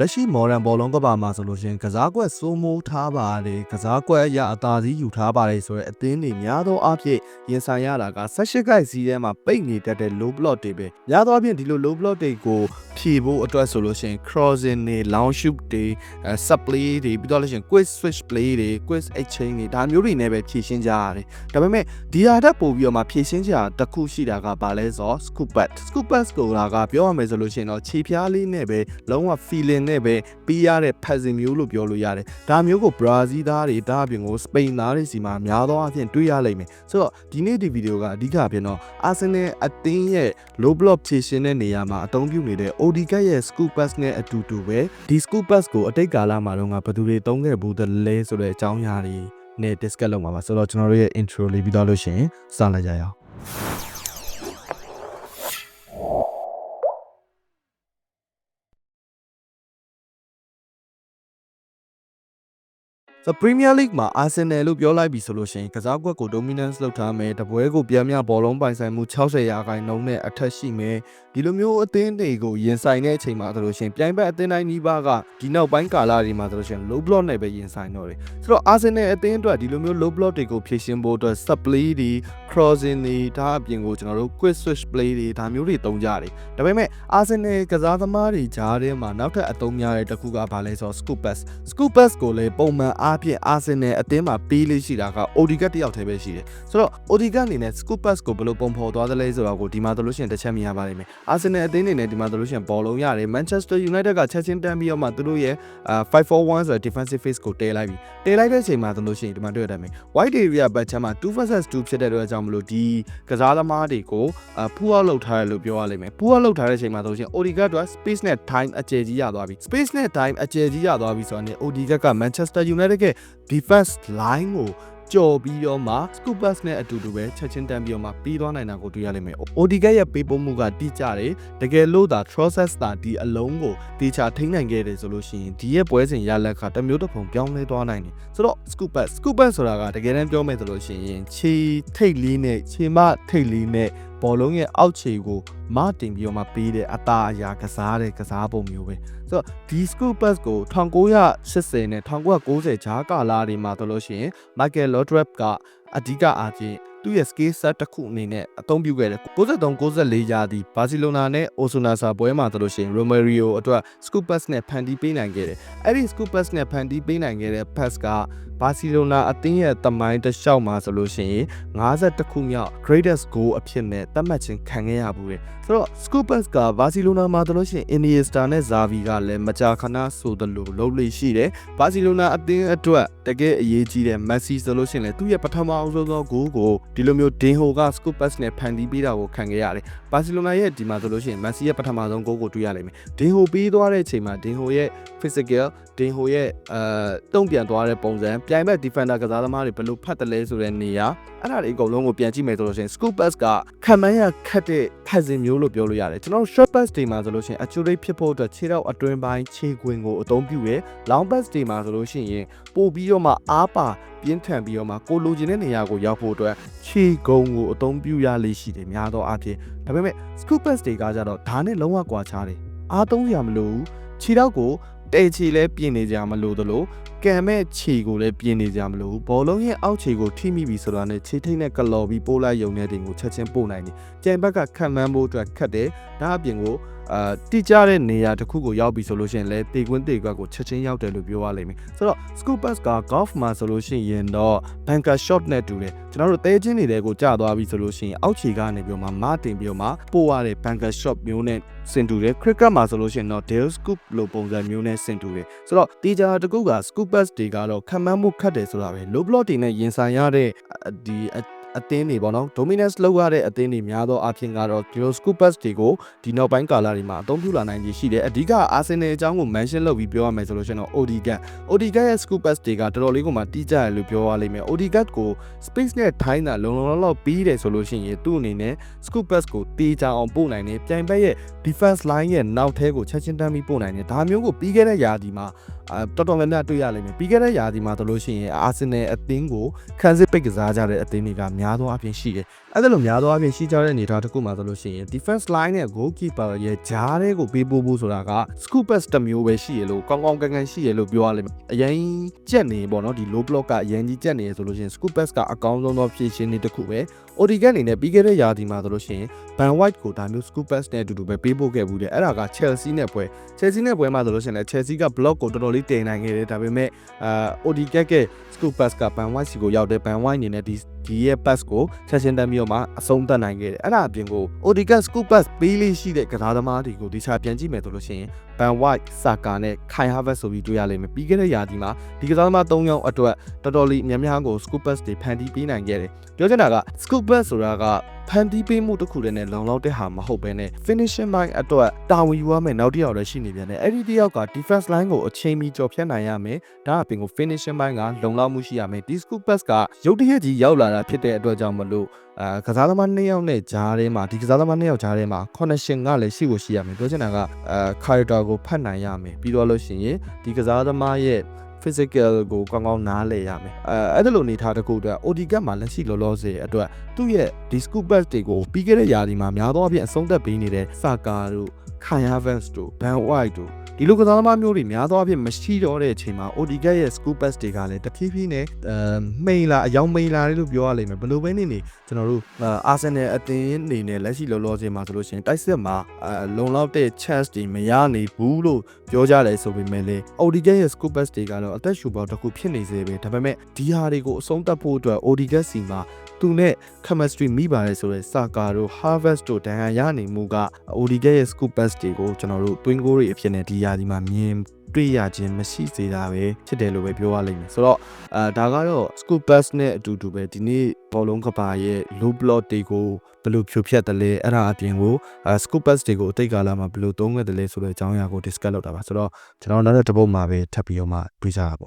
လက်ရှိ modern ဘောလုံးကဘာမှာဆိုလို့ရှရင်ကစားကွက်စိုးမိုးထားပါတယ်ကစားကွက်အရအသာစီးယူထားပါတယ်ဆိုတော့အသင်းတွေများသောအားဖြင့်ရင်ဆိုင်ရတာက18ခိုက်စီးထဲမှာပိတ်နေတတ်တဲ့ low block တွေပဲများသောအားဖြင့်ဒီလို low block တွေကိုဖြည့်ဖို့အတွက်ဆိုလို့ရှရင် crossing တွေ long shoot တွေအဲ sub play တွေပြီးတော့လို့ရှရင် quick switch play တွေ quick exchange တွေဒါမျိုးတွေနဲ့ပဲဖြည့်ရှင်းကြရတယ်ဒါပေမဲ့ဒီဟာတက်ပို့ပြီးတော့မှဖြည့်ရှင်းကြတာတစ်ခုရှိတာကဘာလဲဆိုတော့ scoop pass scoop pass ကိုလာကပြောရမယ်ဆိုလို့ရှရင်တော့ခြေဖျားလေးနဲ့ပဲလုံးဝ feeling နဲ့ပဲပြီးရတဲ့ passing မျိုးလို့ပြောလို့ရတယ်ဒါမျိုးကို Brazil သားတွေဒါအပြင်ကို Spain သားတွေစီမှာများသောအားဖြင့်တွေ့ရလိမ့်မယ်ဆိုတော့ဒီနေ့ဒီဗီဒီယိုကအဓိကအဖြစ်တော့ Arsenal အသင်းရဲ့ low block ဖြည့်ရှင်းတဲ့နေရာမှာအသုံးပြုနေတဲ့ Odegaard ရဲ့ scoop pass နဲ့အတူတူပဲဒီ scoop pass ကိုအတိတ်ကာလမှာတော့ငါဘယ်သူတွေသုံးခဲ့ဘူးသလဲဆိုတဲ့အကြောင်းအရာတွေနဲ့ discuss လုပ်မှာပါဆိုတော့ကျွန်တော်တို့ရဲ့ intro လေးပြီးတော့လို့ရှိရင်စလိုက်ကြရအောင် ဆို Premier League မှာ Arsenal လို့ပြောလိုက်ပြီဆိုလို့ရှိရင်ကစားကွက်ကို dominance လုပ်ထားမယ်တပွဲကိုပြန်မြဘောလုံးပိုင်ဆိုင်မှု60ရာခိုင်နှုန်းနဲ့အထက်ရှိမယ်ဒီလိုမျိုးအသင်းတွေကိုရင်ဆိုင်တဲ့အချိန်မှာဆိုလို့ရှိရင်ပြိုင်ဘက်အသင်းတိုင်းနီးပါးကဒီနောက်ပိုင်းကာလတွေမှာဆိုလို့ရှိရင် low block နဲ့ပဲရင်ဆိုင်တော့တယ်ဆိုတော့ Arsenal အသင်းအတွက်ဒီလိုမျိုး low block တွေကိုဖြည့်ရှင်းဖို့အတွက် sub play တွေ crossing တွေဒါအပြင်ကိုကျွန်တော်တို့ quick switch play တွေဒါမျိုးတွေသုံးကြတယ်ဒါပေမဲ့ Arsenal ကစားသမားတွေကြားထဲမှာနောက်ထပ်အသုံးများတဲ့တစ်ခုကဘာလဲဆိုတော့ scoop pass scoop pass ကိုလည်းပုံမှန်အားဖြင့် Arsenal အသင်းမှာပေးလေးရှိတာက Odegaard တယောက်တည်းပဲရှိတယ်ဆိုတော့ Odegaard အနေနဲ့ scoop pass ကိုဘယ်လိုပုံဖော်သွားသလဲဆိုတော့ကိုဒီမှာဆိုလို့ရှိရင်တစ်ချက်မြင်ရပါလိမ့်မယ် Arsenal အသင်းအနေနဲ့ဒီမှာဆိုလို့ရှိရင်ဘောလုံးရတယ် Manchester United ကချက်ချင်းတန်းပြီးတော့မှသူတို့ရဲ့အာ541ဆိုတဲ့ defensive phase ကိုတဲလိုက်ပြီတဲလိုက်တဲ့အချိန်မှာဆိုလို့ရှိရင်ဒီမှာတွေ့ရတယ်မယ် white area ဘက်ချမ်းမှာ2 versus 2ဖြစ်တဲ့အတွက်ကြောင့်မလို့ဒီကစားသမားတွေကိုအာ pull out လုပ်ထားတယ်လို့ပြောရလိမ့်မယ် pull out လုပ်ထားတဲ့အချိန်မှာဆိုလို့ရှိရင် Odegaard က space နဲ့ time အကျယ်ကြီးရသွားပြီ space နဲ့ time အကျယ်ကြီးရသွားပြီဆိုတော့ Odegaard က Manchester United ရဲ့ defense line ကိုကြော်ပြီးတော့မှ Scoopers နဲ့အတူတူပဲချက်ချင်းတန်းပြီးတော့မှပြီးသွားနိုင်တာကိုတွေ့ရလိမ့်မယ်။ Odegaard ရဲ့ပေးပို့မှုကတိကျတယ်။တကယ်လို့သာ process တာဒီအလုံးကိုတေချာထိန်းနိုင်ခဲ့တယ်ဆိုလို့ရှိရင်ဒီရဲ့ပွဲစဉ်ရလက်ကတစ်မျိုးတစ်ပုံပြောင်းလဲသွားနိုင်တယ်။ဆိုတော့ Scoopers Scoopers ဆိုတာကတကယ်တမ်းပြောမယ်ဆိုလို့ရှိရင်ခြေထိတ်လေးနဲ့ခြေမထိတ်လေးနဲ့ဘောလုံးရဲ့အောက်ခြေကိုမတင်ပြီးတော့မှပေးတဲ့အသားအရာကစားတဲ့ကစားပုံမျိုးပဲဆိုတော့ဒီ scoop pass ကို1980နဲ့1990ဂျားကာလာတွေမှာဆိုလို့ရှိရင် Michael Laudrup ကအဓိကအားဖြင့်သူ့ရဲ့ skill set တစ်ခုအနေနဲ့အသုံးပြုခဲ့တယ်93 94ရာသီဘာစီလိုနာနဲ့အိုဆူနာဆာပွဲမှာဆိုလို့ရှိရင် Romario အတွက် scoop pass နဲ့ဖန်တီးပေးနိုင်ခဲ့တယ်အဲ့ဒီ scoop pass နဲ့ဖန်တီးပေးနိုင်ခဲ့တဲ့ pass က ဘာစီလိုနာအသင်းရဲ့တမိုင်းတစ်လျှောက်မှာဆိုလို့ရှိရင်52ခုမြောက် greatest goal အဖြစ်နဲ့သတ်မှတ်ခြင်းခံခဲ့ရဘူးတယ်ဆိုတော့ Scoopers ကဘာစီလိုနာမှာဆိုလို့ရှိရင် Iniesta နဲ့ Xavi ကလည်းမကြာခဏဆိုသလိုလုပ်လို့ရှိတယ်ဘာစီလိုနာအသင်းအတွက်တကယ်အရေးကြီးတဲ့ Messi ဆိုလို့ရှိရင်လည်းသူ့ရဲ့ပထမအဆုံးသော goal ကိုဒီလိုမျိုး Dinho က Scoopers နဲ့ဖန်တီးပေးတာကိုခံခဲ့ရတယ်ဘာစီလိုနာရဲ့ဒီမှာဆိုလို့ရှိရင် Messi ရဲ့ပထမဆုံး goal ကိုတွေ့ရလိမ့်မယ် Dinho ပေးသွားတဲ့အချိန်မှာ Dinho ရဲ့ physical Dinho ရဲ့အဲတုံ့ပြန်သွားတဲ့ပုံစံပြိုင်ဘက် defender ကစားသမားတွေဘယ်လိုဖတ်တယ်လဲဆိုတဲ့နေရာအဲ့ဒါတွေအကုန်လုံးကိုပြန်ကြည့်မယ်ဆိုလို့ရှိရင် scoop pass ကခံမှန်းရခတ်တဲ့ passing မျိုးလို့ပြောလို့ရတယ်ကျွန်တော်တို့ short pass တွေမှာဆိုလို့ရှိရင် accurate ဖြစ်ဖို့အတွက်ခြေထောက်အတွင်းပိုင်းခြေခွင်ကိုအသုံးပြုရယ် long pass တွေမှာဆိုလို့ရှိရင်ပို့ပြီးတော့မှအားပါပြင်းထန်ပြီးတော့မှကိုလိုချင်တဲ့နေရာကိုရောက်ဖို့အတွက်ခြေကုံကိုအသုံးပြုရလေးရှိတယ်များသောအားဖြင့်ဒါပေမဲ့ scoop pass တွေကကြတော့ဒါနဲ့လုံးဝကွာခြားတယ်အားသုံးရမလို့ခြေထောက်ကိုတဲချီလဲပြင်နေကြမလို့သလို ကံမဲ့ခြေကိုလည်းပြင်းနေကြမလို့ဘောလုံးရဲ့အောက်ခြေကိုထိမိပြီဆိုတာနဲ့ခြေထိတ်နဲ့ကလော်ပြီးပို့လိုက်ရုံနဲ့တင်ကိုချက်ချင်းပို့နိုင်တယ်။ကြံဘက်ကခံမှန်းဖို့အတွက်ခက်တယ်။ဒါအပြင်ကို အာတိကျတဲ့နေရာတစ်ခုကိုရောက်ပြီဆိုလို့ရှိရင်လည်းတေကွင်းတေကွက်ကိုချက်ချင်းရောက်တယ်လို့ပြောရလိမ့်မယ်။ဆိုတော့ scoop pass က golf မှာဆိုလို့ရှိရင်တော့ bunker shot နဲ့တူတယ်။ကျွန်တော်တို့တဲချင်းနေတဲ့ကိုကြာသွားပြီဆိုလို့ရှိရင်အောက်ခြေကနေပြီးတော့မှမတင်ပြီးတော့မှပို့ရတဲ့ bunker shot မျိုးနဲ့စင်တူတယ် cricket မှာဆိုလို့ရှိရင်တော့ dale scoop လို့ပုံစံမျိုးနဲ့စင်တူတယ်။ဆိုတော့တေချာတကုတ်က scoop pass တွေကတော့ခံမှန်းမှုခတ်တယ်ဆိုတာပဲ low block တွေနဲ့ရင်ဆိုင်ရတဲ့ဒီ အသင်းတွေပေါ့နော် dominance လောက်ရတဲ့အသင်းတွေများသောအားဖြင့်ကတော့ဒီလို scoopers တွေကိုဒီနောက်ပိုင်းကာလတွေမှာအသုံးပြုလာနိုင်ခြေရှိတယ်အဓိက Arsenal အကြောင်းကို mention လုပ်ပြီးပြောရမယ်ဆိုလို့ရှိရင်တော့ Odegaard Odegaard ရဲ့ scoopers တွေကတော်တော်လေးကိုမှတိကျတယ်လို့ပြောရလိမ့်မယ် Odegaard ကို space နဲ့ထိုင်းတာလုံလုံလောက်လောက်ပြီးတယ်ဆိုလို့ရှိရင်သူ့အနေနဲ့ scoopers ကိုတေချာအောင်ပို့နိုင်တယ်ပြိုင်ဘက်ရဲ့ defense line ရဲ့နောက်ထဲကိုချက်ချင်းတန်းပြီးပို့နိုင်တယ်ဒါမျိုးကိုပြီးခဲ့တဲ့ရာသီမှာအာတော်တော်များများတွေ့ရလိမ့်မယ်ပြီးခဲ့တဲ့ရာသီမှာဆိုလို့ရှိရင်အာဆင်နယ်အသင်းကိုခန်းစစ်ပိတ်ကစားကြတဲ့အသင်းတွေကများသောအားဖြင့်ရှိတယ်အဲ့ဒါလိုများသောအားဖြင့်ရှိကြတဲ့အနေအထားတစ်ခုမှာဆိုလို့ရှိရင် defense line နဲ့ goalkeeper ရဲ့ဂျားတွေကိုပေးပို့ဖို့ဆိုတာက scoop pass တစ်မျိုးပဲရှိရလို့ကောင်းကောင်းကန်ကန်ရှိရလို့ပြောရလိမ့်မယ်အရင်ကြက်နေပေါ့နော်ဒီ low block ကအရင်ကြီးကြက်နေရဆိုလို့ရှိရင် scoop pass ကအကောင်းဆုံးသောဖြည့်ရှင်းနေတစ်ခုပဲ ODGAT အနေနဲ့ပြီးခဲ့တဲ့ရာသီမှာဆိုလို့ရှိရင် Van White ကိုဒါမျိုး scoop pass နဲ့အတူတူပဲပေးပို့ခဲ့ဘူးတယ်အဲ့ဒါက Chelsea နဲ့ပွဲ Chelsea နဲ့ပွဲမှာဆိုလို့ရှိရင်လည်း Chelsea က block ကိုတော်တော်လေးတင်နိုင်ခဲ့တယ်ဒါပေမဲ့အာ ODGAT က scoop pass က Van White စီကိုရောက်တယ် Van White အနေနဲ့ဒီ ဒီရဲ့ pass ကိုချက်ချင်းတက်ပြီးတော့မှအဆုံးသတ်နိုင်ခဲ့တယ်အဲ့ဒါအပြင်ကို ODGAT scoop pass ပေးလေးရှိတဲ့ကစားသမားတွေကိုဒီချာပြန်ကြည့်မယ်ဆိုလို့ရှိရင် Van White, Saka နဲ့ Kai Havertz ဆိုပြီးတွေ့ရလိမ့်မယ်ပြီးခဲ့တဲ့ရာသီမှာဒီကစားသမား၃ယောက်အတွက်တော်တော်လေးများများကို scoop pass တွေဖန်တီးပေးနိုင်ခဲ့တယ်ပြောချင်တာက scoop pass ဆိုတာက ဖန်တီးပေးမှုတစ်ခုတည်းနဲ့လုံလောက်တဲ့ဟာမဟုတ်ဘဲနဲ့ finishing line အတွက်တာဝန်ယူရမယ်နောက်တစ်ယောက်လည်းရှိနေပြန်တယ်အဲ့ဒီတစ်ယောက်က defense line ကိုအချိန်မီကြော်ဖြတ်နိုင်ရမယ်ဒါအပြင်ကို finishing line ကလုံလောက်မှုရှိရမယ်ဒီ scoop pass ကရုတ်တရက်ကြီးရောက်လာတာဖြစ်တဲ့အတွက်ကြောင့်မလို့အာကစားသမားနှစ်ယောက်နဲ့ဂျားထဲမှာဒီကစားသမားနှစ်ယောက်ဂျားထဲမှာ connection ကလည်းရှိဖို့ရှိရမယ်ပြောချင်တာကအာ character ကိုဖတ်နိုင်ရမယ်ပြီးတော့လို့ရှိရင်ဒီကစားသမားရဲ့ physical ကိုကောင်းကောင်းနားလည်ရမယ်အဲအဲ့ဒါလိုအနေထားတစ်ခုအတွက် ODGAT မှာလက်ရှိလောလောဆယ်အတွက်သူ့ရဲ့ဒီ scoop pass တွေကိုပြီးခဲ့တဲ့ຢာဒီမှာများသောအားဖြင့်အဆုံးသက်ပေးနေတဲ့ Saka တို့ Kai Havertz တို့ Van White တို့ဒီလိုကစားသမားမျိုးတွေများသောအားဖြင့်မရှိတော့တဲ့အချိန်မှာ ODGAT ရဲ့ scoop pass တွေကလည်းတဖြည်းဖြည်းနဲ့အဲမိန်လာအယောင်မိန်လာတယ်လို့ပြောရလိမ့်မယ်ဘယ်လိုပဲနေနေကျွန်တော်တို့အာဆင်နယ်အသင်းအနေနဲ့လက်ရှိလောလောဆယ်မှာဆိုလို့ရှိရင်တိုက်စစ်မှာအဲလုံလောက်တဲ့ chance တွေမရနိုင်ဘူးလို့ပြောကြတယ်ဆိုပေမဲ့လေ ODGAT ရဲ့ scoop pass တွေကတော့အသက်ရှူပေါက်တစ်ခုဖြစ်နေစေပဲဒါပေမဲ့ဒီဟာတွေကိုအဆုံးသတ်ဖို့အတွက် ODGAT စီမှာ သူနဲ့ chemistry မိပါတယ်ဆိုတော့ Saka တို့ Harvest တို့ဒဏ်ရာရနေမှုက ODGAT ရဲ့ scoop pass တွေကိုကျွန်တော်တို့ twin goal တွေအဖြစ်နဲ့ဒီရာဒီမှာမြင်တွေ့ရခြင်းမရှိစေတာပဲဖြစ်တယ်လို့ပဲပြောရလိမ့်မယ်ဆိုတော့အာဒါကတော့ scoop pass နဲ့အတူတူပဲဒီနေ့ဘောလုံးကပါရဲ့ low block တွေကိုဘယ်လိုဖြိုဖျက်တယ်လဲအဲ့ဒါအပြင်ကိုအာ scoop pass တွေကိုအတိတ်ကာလမှာဘယ်လိုသုံးခဲ့တယ်လဲဆိုတဲ့အကြောင်းအရာကို discuss လုပ်တာပါဆိုတော့ကျွန်တော်နောက်တဲ့တစ်ပုတ်မှာပဲထပ်ပြီးတော့မှတွေ့ကြတာပေါ့